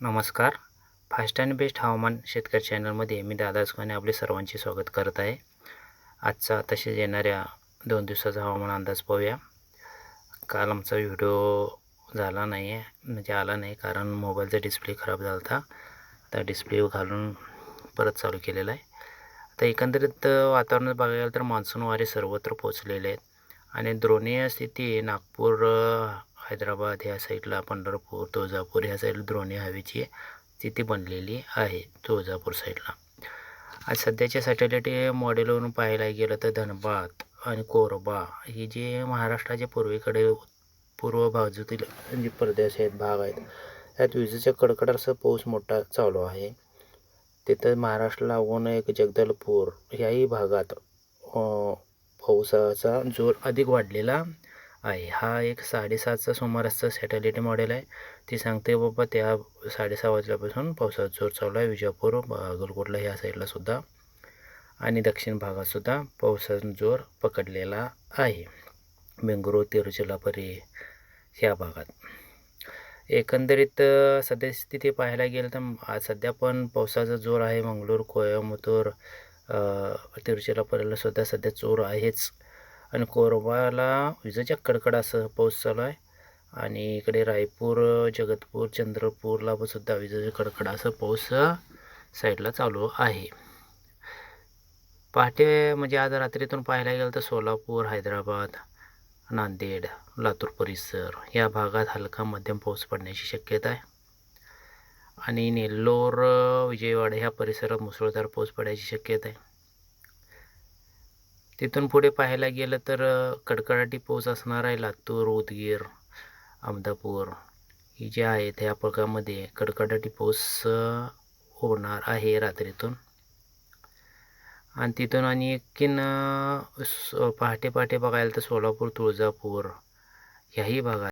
नमस्कार. Fast and best हवामान शेतकरी चॅनलमध्ये मी दादा सुखाने आपले सर्वांचे स्वागत करत आहे. आजचा तसेच येणाऱ्या दोन दिवसाचा हवामान अंदाज पाहूया. काल आमचा व्हिडिओ झाला नाही आहे म्हणजे आला नाही कारण मोबाईलचा डिस्प्ले खराब झाला होता. आता डिस्प्ले घालून परत चालू केलेला आहे. आता एकंदरीत वातावरणात बघायला गेलं तर मान्सून वारे सर्वत्र पोचलेले आहेत. आणि द्रोणीय स्थिती नागपूर हैदराबाद ह्या साईडला पंढरपूर तुळजापूर ह्या साईडला द्रोणी हवेची तिथे बनलेली आहे तुळजापूर साईडला. आज सध्याच्या सॅटेलाईट मॉडेलवरून पाहायला गेलं तर धनबाद आणि कोरबा ही जे महाराष्ट्राच्या पूर्वेकडे पूर्व बाजूतील जे प्रदेश आहेत भाग आहेत त्यात विजेच्या कडकडासह पाऊस मोठा चालू आहे. तिथं महाराष्ट्राला लागून एक जगदलपूर ह्याही भागात पाऊसाचा पावसाचा जोर अधिक वाढलेला आहे. हा एक साडेसातचा सुमारासचा सॅटेलाईट मॉडेल आहे. ती सांगते बाबा त्या साडेसहा वाजल्यापासून पावसाचा जोर चालू आहे. विजापूर बागलकोटला ह्या साईडला सुद्धा आणि दक्षिण भागातसुद्धा पावसाचा जोर पकडलेला आहे. बेंगळुरू तिरुचिरापल्ली ह्या भागात. एकंदरीत अ, सद्यस्थिती पाहायला गेलं तर आज सध्या पण पावसाचा जोर आहे. मंगळूर कोयंबतूर अ, तिरुचिरापल्लीला सुद्धा सध्या जोर आहेच. आणि कोरबाला विजेच्या कडकडासह पाऊस चालू आहे. आणि इकडे रायपूर जगतपूर चंद्रपूरला पण सुद्धा विजेच्या कडकडासह पाऊस साईडला चालू आहे. पहाटे म्हणजे आज रात्रीतून पाहायला गेलं तर सोलापूर हैदराबाद नांदेड लातूर परिसर या भागात हलका मध्यम पाऊस पडण्याची शक्यता आहे. आणि नेल्लोर विजयवाडा ह्या परिसरात मुसळधार पाऊस पडायची शक्यता आहे. तिथून पुढे पाहायला गेलं तर कडकडाटी पाऊस असणार आहे लातूर उदगीर अहमदापूर ही जे आहेत ह्या भागामध्ये कडकडाटी पाऊस होणार आहे रात्रीतून. आणि तिथून आणि एकीन स- पहाटे पहाटे बघायला तर सोलापूर तुळजापूर ह्याही भागात.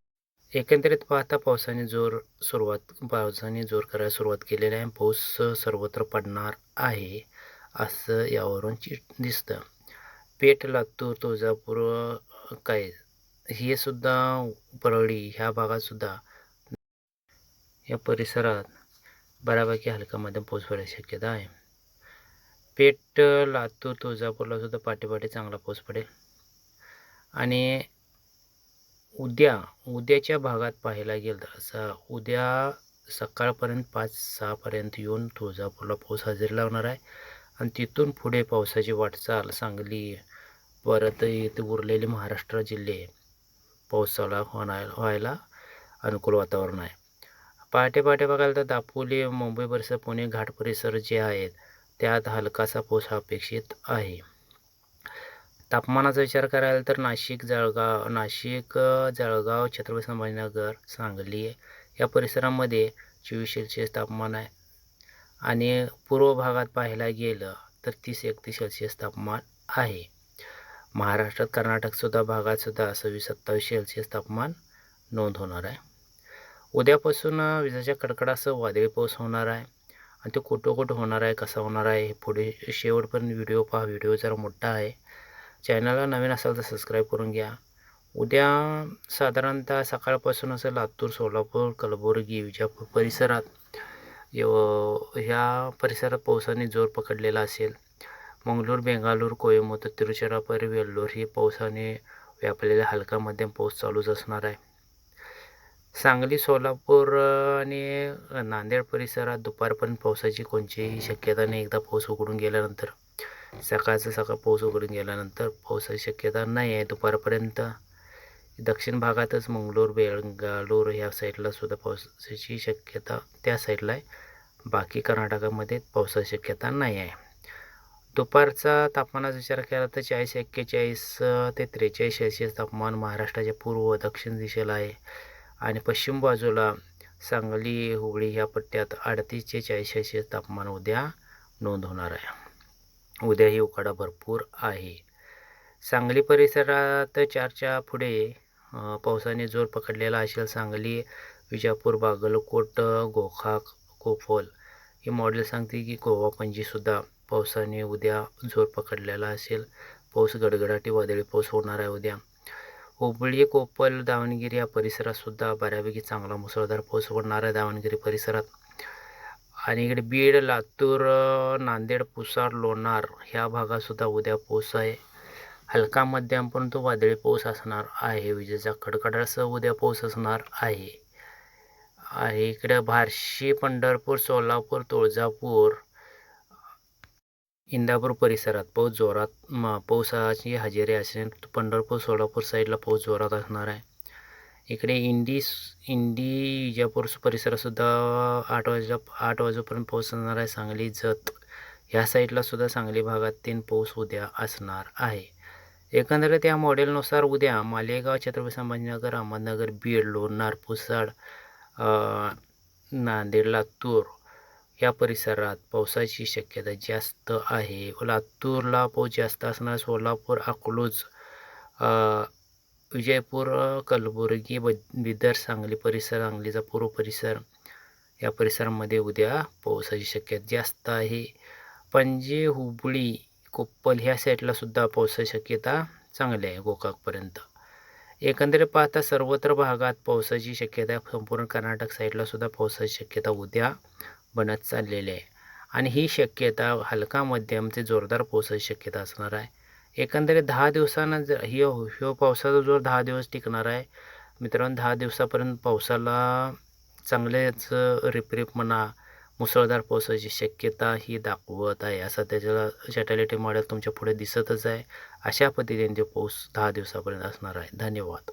एकंदरीत पाहता पावसाने जोर सुरुवात पावसाने जोर करायला सुरुवात केलेली आहे पाऊस सर्वत्र पडणार आहे असं यावरून चि दिसतं. पेठ लातूर तुळजापूर काय? हे सुद्धा परळी ह्या भागात सुद्धा या परिसरात बऱ्यापैकी हलका मध्यम पाऊस पडण्याची शक्यता आहे. पेठ लातूर तुळजापूरला सुद्धा पाठीपाठी चांगला पाऊस पडेल. आणि उद्या उद्याच्या भागात पाहायला गेलं तर असं उद्या सकाळपर्यंत पाच सहापर्यंत येऊन तुळजापूरला पाऊस हजेरी लावणार आहे. आणि तिथून पुढे पावसाची वाटचाल सांगली. परत इथे उरलेले महाराष्ट्र जिल्हे. पावसाला होणार व्हायला अनुकूल वातावरण आहे. पहाटे पहाटे बघायला तर दापोली मुंबई परिसर पुणे घाट परिसर जे आहेत त्यात हलकासा पाऊस अपेक्षित आहे. तापमानाचा विचार करायला तर नाशिक जळगाव नाशिक जळगाव छत्रपती संभाजीनगर सांगली या परिसरामध्ये चोवीस सेल्सिअस तापमान आहे. आणि पूर्व भागात पाहायला गेलं तर तीस एकतीस सेल्सिअस तापमान आहे. महाराष्ट्रात कर्नाटकसुद्धा भागातसुद्धा सव्वीस सत्तावीस सेल्सिअस तापमान नोंद होणार आहे. उद्यापासून विजाच्या कडकडासह वादळी पाऊस होणार आहे आणि तो कुठं कुठं होणार आहे कसा होणार आहे हे पुढे शेवटपर्यंत व्हिडिओ पहा. व्हिडिओ जरा मोठा आहे चॅनलला नवीन असाल तर सबस्क्राईब करून घ्या. उद्या साधारणतः सकाळपासून असं लातूर सोलापूर कलबुर्गी विजापूर परिसरात ह्या परिसरात पावसाने जोर पकडलेला असेल. मंगळूर बेंगालोर कोयंबतूर तिरुचिरापल्ली वेल्लोर ही पावसाने व्यापलेला हलका मध्यम पाऊस चालूच असणार आहे. सांगली सोलापूर आणि नांदेड परिसरात दुपारपर्यंत पावसाची कोणतीही शक्यता नाही. एकदा पाऊस उघडून गेल्यानंतर सकाळचं सकाळ पाऊस उघडून गेल्यानंतर पावसाची शक्यता नाही आहे. दुपारपर्यंत दक्षिण भागातच मंगळूर बेंगालोर ह्या साईडला सुद्धा पावसाची शक्यता त्या साईडला आहे. बाकी कर्नाटकामध्ये पावसाची शक्यता नाही आहे. दुपारचा तापमानाचा विचार केला तर चाळीस एक्केचाळीस ते त्रेचाळीस सेल्सिअस तापमान महाराष्ट्राच्या पूर्व व दक्षिण दिशेला आहे. आणि पश्चिम बाजूला सांगली हुगळी ह्या पट्ट्यात अडतीस ते चाळीस सेल्सिअस तापमान उद्या नोंद होणार आहे. उद्याही उकाडा भरपूर आहे. सांगली परिसरात चारच्या पुढे पावसाने जोर पकडलेला असेल सांगली विजापूर बागलकोट गोखाक कोफोल. हे मॉडेल सांगते की गोवा पणजीसुद्धा पावसाने उद्या जोर पकडलेला असेल. पाऊस गडगडाटी वादळी पाऊस होणार आहे उद्या. हुबळी कोपल दावणगिरी या परिसरातसुद्धा बऱ्यापैकी चांगला मुसळधार पाऊस पडणार आहे दावणगिरी परिसरात. आणि इकडे बीड लातूर नांदेड पुसार लोणार ह्या भागातसुद्धा उद्या पाऊस आहे. हलका मध्यम परंतु वादळी पाऊस असणार आहे. विजेचा कडकडासह उद्या पाऊस असणार आहे. आहे. इकडं बार्शी पंढरपूर सोलापूर तुळजापूर इंदापूर परिसरात पाऊस जोरात म पावसाची हजेरी असेल पंढरपूर सोलापूर साईडला पाऊस जोरात असणार आहे. इकडे इंडी इंडी विजापूर परिसरातसुद्धा आठ वाजता आठ वाजेपर्यंत पाऊस असणार आहे. सांगली जत ह्या साईडलासुद्धा सांगली भागात तीन पाऊस उद्या असणार आहे. एकंदरीत या मॉडेलनुसार उद्या मालेगाव छत्रपती संभाजीनगर अहमदनगर बीड लोणार पुसाड नांदेड लातूर. या परिसरात पावसाची शक्यता जास्त आहे. लातूरला पाऊस जास्त असणार सोलापूर अकलूज विजयपूर कलबुर्गी ब बिदर सांगली परिसर सांगलीचा पूर्व परिसर. या परिसरामध्ये उद्या पावसाची शक्यता जास्त आहे. पणजी हुबळी कोप्पल ह्या साईडला सुद्धा पावसाची शक्यता चांगली आहे गोकाकपर्यंत. एकंदरीत पाहता सर्वत्र भागात पावसाची शक्यता आहे. संपूर्ण कर्नाटक साईडला सुद्धा पावसाची शक्यता उद्या बनत चाललेली आहे. आणि ही शक्यता हलका मध्यम ते जोरदार पावसाची शक्यता असणार आहे. एकंदरीत दहा दिवसानं जर ही ह्यो पावसाचा जोर दहा दिवस टिकणार आहे. मित्रांनो दहा दिवसापर्यंत पावसाला चांगलेच रिपरिप म्हणा मुसळधार पावसाची शक्यता ही दाखवत आहे. असं त्याच्याला सॅटेलाईट मॉडेल तुमच्यापुढे दिसतच आहे. अशा पद्धतीने ते पाऊस दहा दिवसापर्यंत असणार आहे. धन्यवाद.